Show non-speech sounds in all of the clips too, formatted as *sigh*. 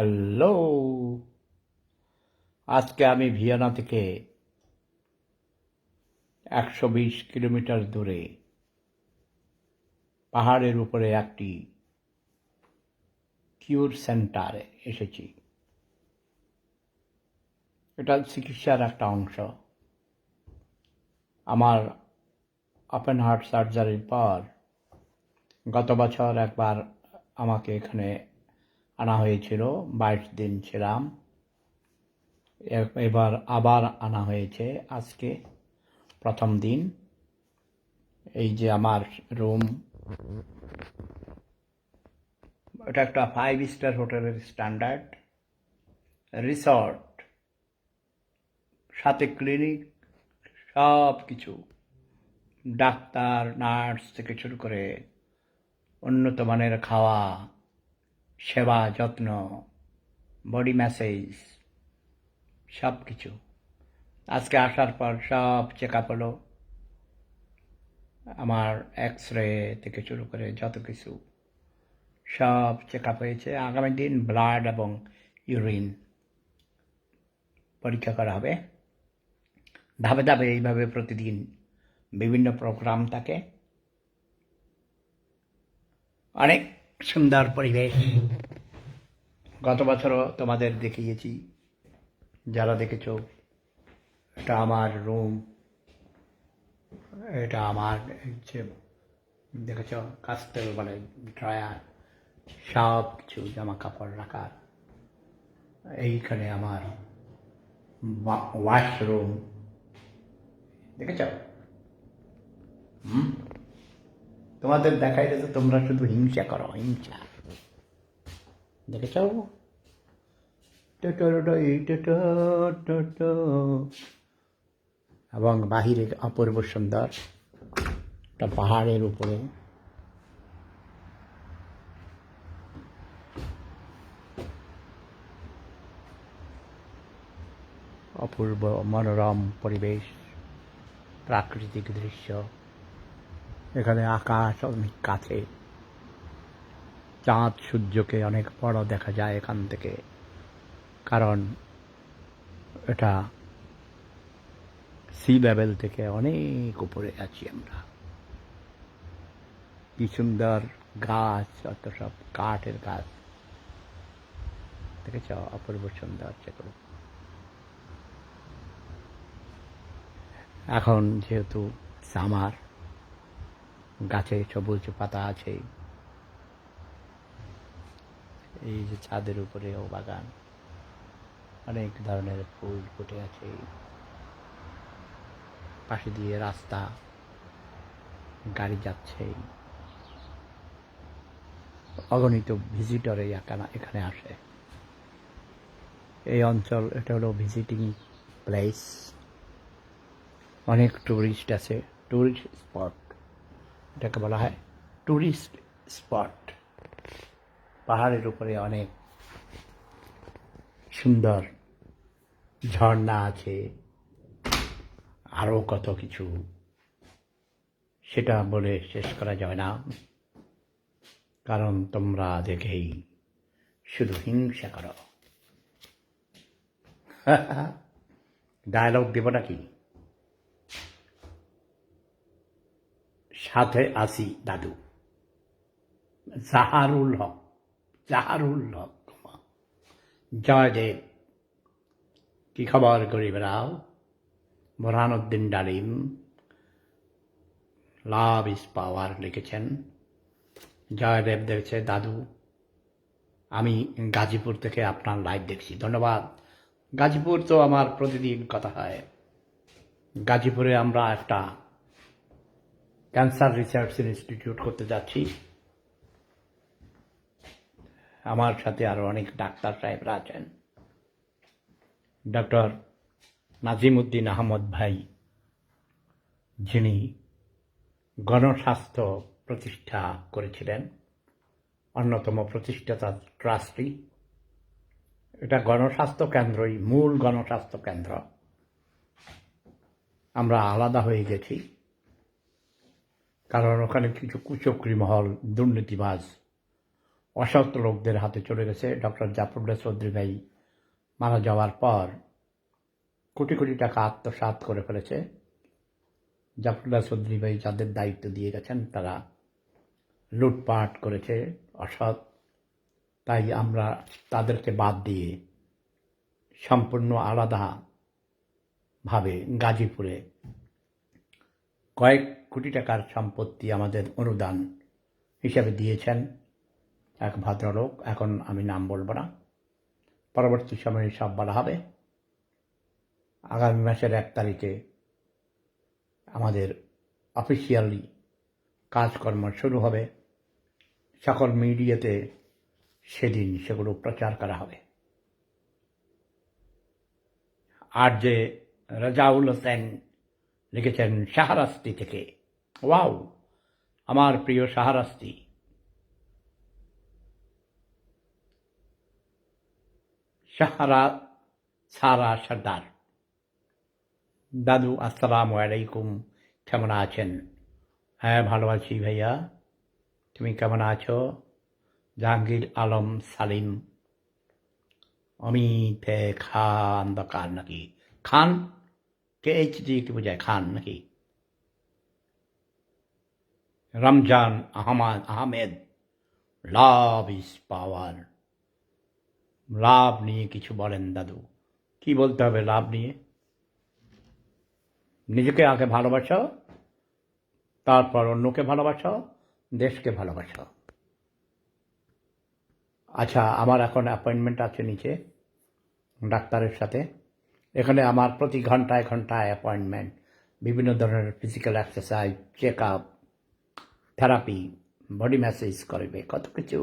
Hello. আজকে আমি Vienna থেকে একশো বিশ কিলোমিটার দূরে পাহাড়ের উপরে একটি কিউর সেন্টারে এসেছি। এটা চিকিৎসার একটা অংশ। আমার ওপেন হার্ট সার্জারির পর গত বছর একবার আমাকে এখানে আনা হয়েছিল, বাইশ দিন ছিলাম। এবার আবার আনা হয়েছে আজকে, প্রথম দিন। এই যে আমার রুম, এটা একটা ফাইভ স্টার হোটেলের স্ট্যান্ডার্ড রিসর্ট সাথে ক্লিনিক সব কিছু ডাক্তার নার্স থেকে শুরু করে উন্নত মানের খাওয়া। সেবা, যত্ন বডি ম্যাসেজ সব কিছু আজকে আসার পর সব চেক আপ হলো। আমার এক্স রে থেকে শুরু করে যত কিছু, সব চেক আপ হয়েছে। আগামী দিন ব্লাড এবং ইউরিন পরীক্ষা করা হবে। ধাপে ধাপে এইভাবে প্রতিদিন বিভিন্ন প্রোগ্রাম থাকে। অনেক সুন্দর পরিবেশ। গত বছরও তোমাদের দেখিয়েছি, যারা দেখেছ, এটা আমার রুম এটা আমার হচ্ছে দেখেছ, কাস্তেল বলে, ড্রায়ার, সব কিছু জামা কাপড় রাখার এইখানে আমার ওয়াশরুম দেখেছ? হুম? তোমাদের দেখাইলে তো তোমরা শুধু হিংসা করো, হিংসা। দেখেছ? এবং বাহিরে অপূর্ব সুন্দর একটা পাহাড়ের উপরে। অপূর্ব মনোরম পরিবেশ, প্রাকৃতিক দৃশ্য। এখানে আকাশ অনেক কাছে। চাঁদ সূর্যকে অনেক বড় দেখা যায় এখান থেকে। কারণ এটা সি লেভেল থেকে অনেক উপরে আছি আমরা। কি সুন্দর গাছ, অত সব কাঠের গাছ। দেখেছ? অপূর্ব সুন্দর যেগুলো। এখন যেহেতু সামার গাছে সবুজ পাতা আছে। এই যে ছাদের উপরেও বাগান, অনেক ধরনের ফুল ফুটে আছে। পাশে দিয়ে রাস্তা, গাড়ি যাচ্ছে। অগণিত ভিজিটর এখানে আসে। এই অঞ্চল, এটা হলো ভিজিটিং প্লেস অনেক টুরিস্ট আছে টুরিস্ট স্পট এটাকে বলা হয় টুরিস্ট স্পট পাহাড়ের উপরে অনেক সুন্দর ঝর্ণা আছে আরও কত কিছু। সেটা বলে শেষ করা যায় না। কারণ তোমরা দেখেই শুধু হিংসা করো। *laughs* ডায়লগ দেব নাকি? সাথে আসি দাদু। জাহারুল হক জাহারুল হক। জয়দেব কি খবর গরিবরাও বোরহানুদ্দিন ডালিম। লাভ ইস পাওয়ার লিখেছেন। জয়দেব দেখছে, দাদু। আমি গাজীপুর থেকে আপনার লাইভ দেখছি। ধন্যবাদ। গাজীপুর তো আমার প্রতিদিন কথা হয়। গাজীপুরে আমরা একটা ক্যান্সার রিসার্চ ইনস্টিটিউট করতে যাচ্ছি। আমার সাথে আরও অনেক ডাক্তার সাহেবরা আছেন। ডক্টর নাজিমুদ্দিন আহমদ ভাই, যিনি গণস্বাস্থ্য প্রতিষ্ঠা করেছিলেন, অন্যতম প্রতিষ্ঠাতা ট্রাস্টি। এটা গণস্বাস্থ্য কেন্দ্রই, মূল গণস্বাস্থ্য কেন্দ্র। আমরা আলাদা হয়ে গেছি। কারণ ওখানে কিছু কুচক্রি মহল দুর্নীতিবাজ অসৎ লোকদের হাতে চলে গেছে ডক্টর জাফরুল্লাহ চৌধুরী ভাই মারা যাওয়ার পর। কোটি কোটি টাকা আত্মসাৎ করে ফেলেছে। জাফরুল্লাহ চৌধুরী ভাই যাদের দায়িত্ব দিয়ে গেছেন, তারা লুটপাট করেছে, অসৎ। তাই আমরা তাদেরকে বাদ দিয়ে সম্পূর্ণ আলাদা ভাবে গাজীপুরে কয়েক কোটি টাকার সম্পত্তি আমাদের অনুদান হিসাবে দিয়েছেন এক ভদ্রলোক। এখন আমি নাম বলব না। পরবর্তী সময়ে সব বলা হবে। আগামী মাসের এক তারিখে আমাদের অফিসিয়ালি কাজকর্ম শুরু হবে। সকল মিডিয়াতে সেদিন সেগুলো প্রচার করা হবে। আর যে রাজাউল হোসেন লিখেছেন সাহারাস্তি থেকে ওয়াও, আমার প্রিয় সাহারাস্তি সাহারা সারা সর্দার। দাদু, আসসালামু আলাইকুম। কেমন আছেন? হ্যাঁ ভালো আছি ভাইয়া। তুমি কেমন আছো? জাহাঙ্গীর আলম সালিম। অমিত খান দকার নাকি? খান? কে এইচ ডি কি বোঝায়? খান নাকি? Ramzan, Ahmad, Ahmed, love is power. Love নিয়ে কিছু বলেন দাদু। কি বলতে হবে লাভ নিয়ে? নিজেকে আগে ভালোবাসো তারপর অন্যকে ভালোবাসো দেশকে ভালোবাসো আচ্ছা আমার এখন অ্যাপয়েন্টমেন্ট আছে নিচে, ডাক্তারের সাথে। এখানে আমার প্রতি ঘন্টায় ঘন্টায় অ্যাপয়েন্টমেন্ট, বিভিন্ন ধরনের physical exercise, check up therapy body massage করবে, কত কিছু।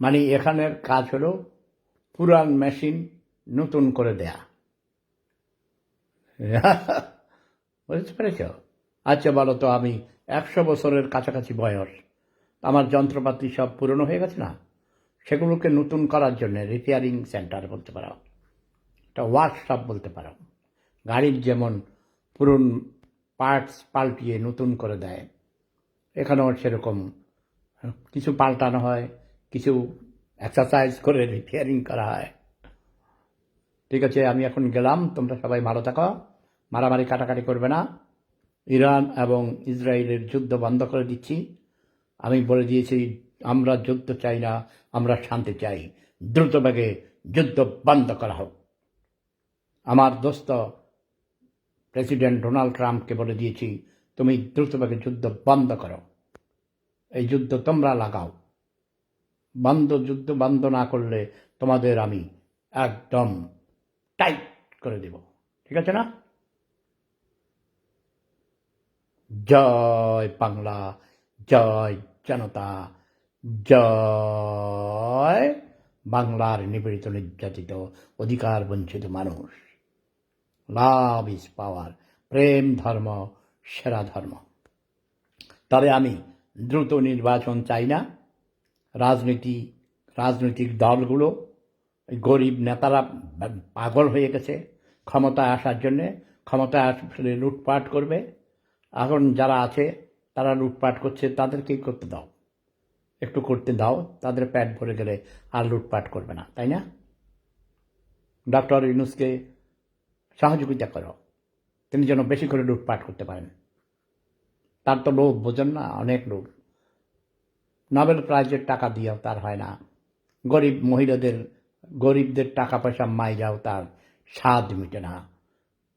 মানে এখানের কাজ হলো পুরান মেশিন নতুন করে দেয়া। *laughs* বুঝতে পেরেছ? আচ্ছা বলো তো, আমি একশো বছরের কাছাকাছি বয়স। আমার যন্ত্রপাতি সব পুরনো হয়ে গেছে না? সেগুলোকে নতুন করার জন্য রিপেয়ারিং সেন্টার বলতে পারো। একটা ওয়ার্কশপ বলতে পারো। গাড়ির যেমন পুরন পার্টস পাল্টিয়ে নতুন করে দেয় এখানেও সেরকম। কিছু পাল্টানো হয়, কিছু এক্সারসাইজ করে রিপেয়ারিং করা হয়। ঠিক আছে, আমি এখন গেলাম, তোমরা সবাই ভালো থাকো, মারামারি কাটাকাটি করবে না। ইরান এবং ইসরায়েলের যুদ্ধ বন্ধ করে দিচ্ছি। আমি বলে দিয়েছি, আমরা যুদ্ধ চাই না, আমরা শান্তি চাই। দ্রুতবেগে যুদ্ধ বন্ধ করা হোক। আমার দোস্ত, প্রেসিডেন্ট ডোনাল্ড ট্রাম্পকে বলে দিয়েছি তুমি দ্রুতবেগে যুদ্ধ বন্ধ করো। এই যুদ্ধ তোমরা লাগাও। বন্ধ, যুদ্ধ বন্ধ না করলে তোমাদের আমি একদম টাইট করে দেব। ঠিক আছে না? জয় বাংলা, জয় জনতা, জয় বাংলার নিপীড়িত নির্যাতিত, অধিকার বঞ্চিত মানুষ। লাভ ইজ পাওয়ার, প্রেম ধর্ম সেরা ধর্ম। তবে আমি দ্রুত নির্বাচন চাই না। রাজনীতি, রাজনৈতিক দলগুলো, গরিব নেতারা পাগল হয়ে গেছে ক্ষমতায় আসার জন্যে, ক্ষমতায় আসলে লুটপাট করবে। এখন যারা আছে, তারা লুটপাট করছে, তাদেরকেই করতে দাও। একটু করতে দাও, তাদের প্যাট ভরে গেলে আর লুটপাট করবে না, তাই না? ডক্টর ইউনুসকে সহযোগিতা করো। তিনি যেন বেশি করে লুটপাট করতে পারেন। তার তো লোভ, বোঝেন না, অনেক লোভ। নোবেল প্রাইজের টাকা দিয়েও তার হয় না। গরিব মহিলাদের, গরিবদের টাকা পয়সা মাই যাও, তার স্বাদ মিটে না।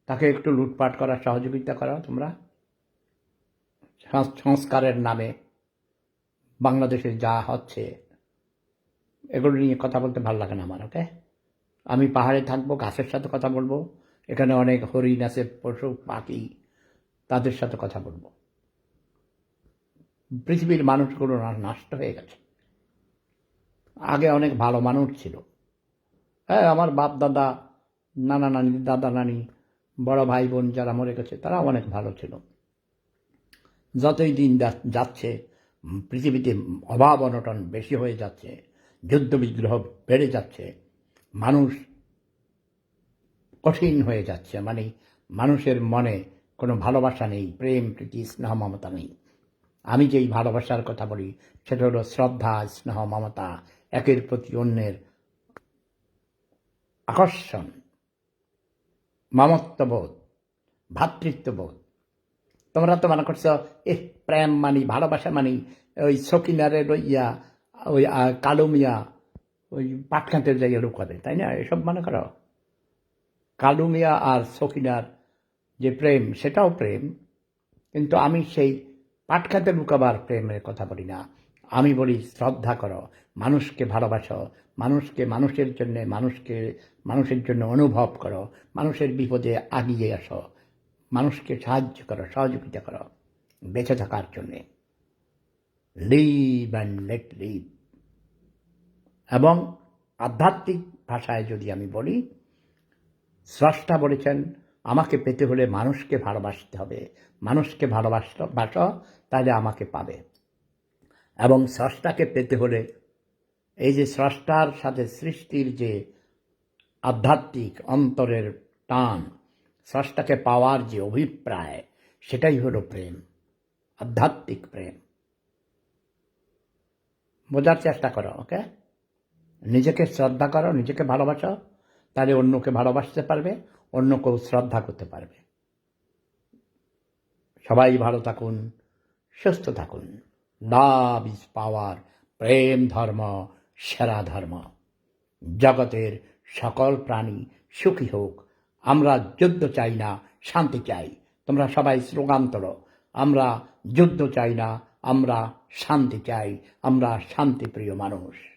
তাকে একটু লুটপাট করার সহযোগিতা করো, তোমরা? সংস্কারের নামে বাংলাদেশে যা হচ্ছে, এগুলো নিয়ে কথা বলতে ভালো লাগে না আমার, ওকে? আমি পাহাড়ে থাকব, গাছের সাথে কথা বলব এখানে অনেক হরিণ আছে, পশু, পাখি, তাদের সাথে কথা বলব। পৃথিবীর মানুষগুলো নষ্ট হয়ে গেছে। আগে অনেক ভালো মানুষ ছিল। হ্যাঁ আমার বাপ দাদা, নানা নানি, দাদা নানি, বড় ভাই বোন যারা মরে গেছে তারা অনেক ভালো ছিল। যতই দিন যাচ্ছে, পৃথিবীতে অভাব অনটন বেশি হয়ে যাচ্ছে, যুদ্ধ বিগ্রহ বেড়ে যাচ্ছে, মানুষ কঠিন হয়ে যাচ্ছে মানে মানুষের মনে কোনো ভালোবাসা নেই, প্রেম, প্রীতি, স্নেহ, মমতা নেই। আমি যেই ভালোবাসার কথা বলি, সেটা হলো শ্রদ্ধা, স্নেহ, মমতা, একের প্রতি অন্যের আকর্ষণ, মমত্ববোধ ভ্রাতৃত্ববোধ তোমরা তো মনে করছ এ প্রেম মানি ভালোবাসা মানি ওই সকিনারে লইয়া, ওই কালো মিয়া, ওই পাটকাঁতের জায়গায় করে তাই না? এসব মনে করো। কালু মিয়া আর সকিনার যে প্রেম, সেটাও প্রেম, কিন্তু আমি সেই পাটখাতে লুকাবার প্রেমের কথা বলি না। আমি বলি, শ্রদ্ধা করো, মানুষকে ভালোবাসো, মানুষকে মানুষের জন্য, মানুষকে, মানুষের জন্য অনুভব করো, মানুষের বিপদে আগিয়ে আসো, মানুষকে সাহায্য করো, সহযোগিতা করো, বেঁচে থাকার জন্যে। লিভ অ্যান্ড লেট লিভ এবং আধ্যাত্মিক ভাষায় যদি আমি বলি স্রষ্টা বলেছেন, আমাকে পেতে হলে মানুষকে ভালোবাসতে হবে। মানুষকে ভালোবাসতে বাসো তাহলে আমাকে পাবে। এবং স্রষ্টাকে পেতে হলে এই যে স্রষ্টার সাথে সৃষ্টির যে আধ্যাত্মিক অন্তরের টান, স্রষ্টাকে পাওয়ার যে অভিপ্রায়, সেটাই হলো প্রেম, আধ্যাত্মিক প্রেম। বোঝার চেষ্টা করো, ওকে? নিজেকে শ্রদ্ধা করো, নিজেকে ভালোবাসো তাহলে অন্যকে ভালোবাসতে পারবে, অন্যকেও শ্রদ্ধা করতে পারবে। সবাই ভালো থাকুন, সুস্থ থাকুন। লাভ ইজ পাওয়ার, প্রেম ধর্ম, সেরা ধর্ম। জগতের সকল প্রাণী সুখী হোক, আমরা যুদ্ধ চাই না, শান্তি চাই। তোমরা সবাই স্লোগান তোলো, আমরা যুদ্ধ চাই না, আমরা শান্তি চাই, আমরা শান্তিপ্রিয় মানুষ।